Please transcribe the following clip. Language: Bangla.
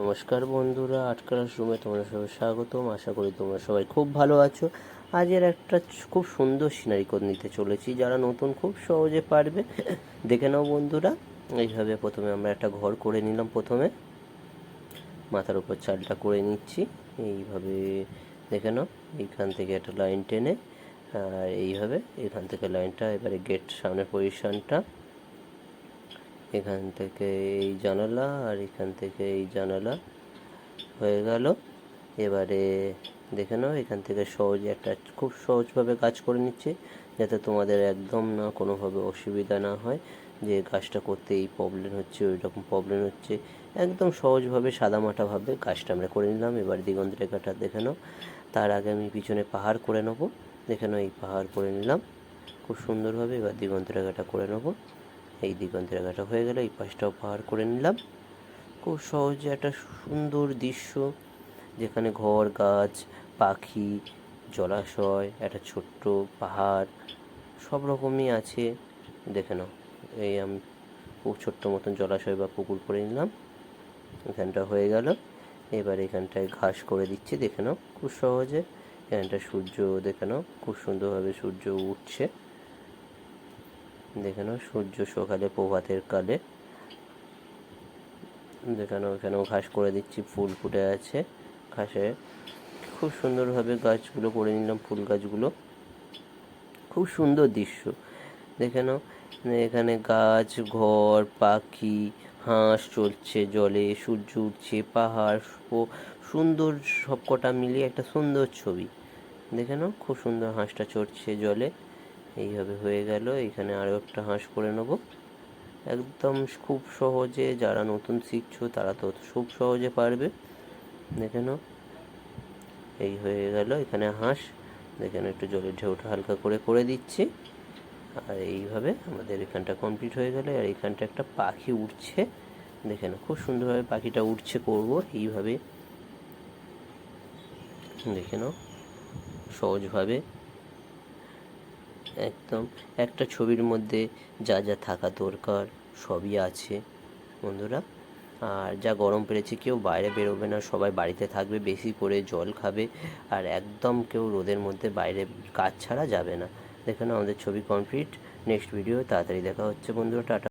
নমস্কার বন্ধুরা, আটকালার রুমে তোমরা সবাই স্বাগতম। আশা করি তোমরা সবাই খুব ভালো আছো। আজের একটা খুব সুন্দর সিনারি করে নিতে চলেছি। যারা নতুন খুব সহজে পারবে, দেখে নাও বন্ধুরা। এইভাবে প্রথমে আমরা একটা ঘর করে নিলাম প্রথমে। মাথার উপর চালটা করে নিচ্ছি। এইভাবে দেখে নাও, এইখান থেকে একটা লাইন টেনে, আর এইভাবে এখান থেকে লাইনটা এবারে গেট সামনের পজিশনটা এখান থেকে এই জানালা আর এখান থেকে এই জানালা হয়ে গেল। এবারে দেখে নাও, এখান থেকে সহজে একটা খুব সহজভাবে কাজ করে নিচ্ছে, যাতে তোমাদের একদম না কোনোভাবে অসুবিধা না হয় যে কাজটা করতে এই প্রবলেম হচ্ছে ওই রকম প্রবলেম হচ্ছে। একদম সহজভাবে, সাদামাটাভাবে কাজটা আমরা করে নিলাম। এবার দিগন্ত রেখাটা দেখে নাও, তার আগে আমি পিছনে পাহাড় করে নেব। দেখে নাও, এই পাহাড় করে নিলাম। খুব সুন্দরভাবে এবার দিগন্ত রেখাটা করে নেব। এই দিগন্ত রেখাটা হয়ে গেলে, এই পাশটাও পাহাড় করে নিলাম। খুব সহজে একটা সুন্দর দৃশ্য, যেখানে ঘর, গাছ, পাখি, জলাশয়, একটা ছোট্ট পাহাড়, সব রকমই আছে। দেখে নাও, এই আমি খুব ছোট্ট মতন জলাশয় বা পুকুর করে নিলাম। এখানটা হয়ে গেল। এবার এখানটায় ঘাস করে দিচ্ছি, দেখে নাও, খুব সহজে। এখানটা সূর্য, দেখে নাও, খুব সুন্দরভাবে সূর্য উঠছে। দেখে নাও, সূর্য সকালে প্রভাতের কালে। দেখে নাও, এখানেও ঘাস করে দিচ্ছি, ফুল ফুটে আছে। ঘাসে খুব সুন্দরভাবে গাছগুলো করে নিলাম, ফুল গাছগুলো। খুব সুন্দর দৃশ্য। দেখে নাও মানে এখানে গাছ, ঘর, পাখি, হাঁস চলছে জলে, সূর্য উঠছে পাহাড় সুন্দর সবকটা মিলিয়ে একটা সুন্দর ছবি। দেখে নাও, খুব সুন্দর হাঁসটা চড়ছে জলে। এইভাবে হয়ে গেল। এখানে আরও একটা হাঁস করে নেব। একদম খুব সহজে যারা নতুন শিখছো তারা তো খুব সহজে পারবে। দেখে নাও। এই হয়ে গেল এখানে হাঁস। দেখে নাও, একটু জলের ঢেউটা হালকা করে করে দিচ্ছি। আর এইভাবে আমাদের এখানটা কমপ্লিট হয়ে গেলে। আর এখানটা একটা পাখি উঠছে দেখে নাও, খুব সুন্দরভাবে পাখিটা উঠছে করব এইভাবে। দেখে নাও, সহজভাবে একদম। একটা ছবির মধ্যে যা যা থাকা দরকার সবই আছে, বন্ধুরা। আর যা গরম পেরেছে, কেউ বাইরে বেরোবে না, সবাই বাড়িতে থাকবে, বেশি করে জল খাবে, আর একদম কেউ রোদের মধ্যে বাইরে কাজ ছাড়া যাবে না। দেখুন আমাদের ছবি কমপ্লিট নেক্সট ভিডিও তাড়াতাড়ি দেখা হচ্ছে, বন্ধুরা, টাটা।